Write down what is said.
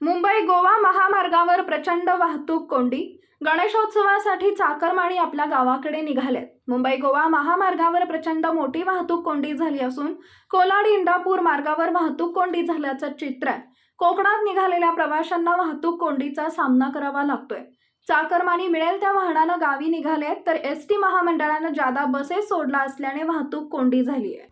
मुंबई गोवा महामार्गावर प्रचंड वाहतूक कोंडी. गणेशोत्सवासाठी चाकरमाणी आपल्या गावाकडे निघालेत. मुंबई गोवा महामार्गावर प्रचंड मोठी वाहतूक कोंडी झाली असून कोलाड इंदापूर मार्गावर वाहतूक कोंडी झाल्याचं चित्र आहे. कोकणात निघालेल्या प्रवाशांना वाहतूक कोंडीचा सामना करावा लागतोय. चाकरमानी मिळेल त्या वाहनानं गावी निघालेत तर एस टी महामंडळानं जादा बसेस सोडला असल्याने वाहतूक कोंडी झाली आहे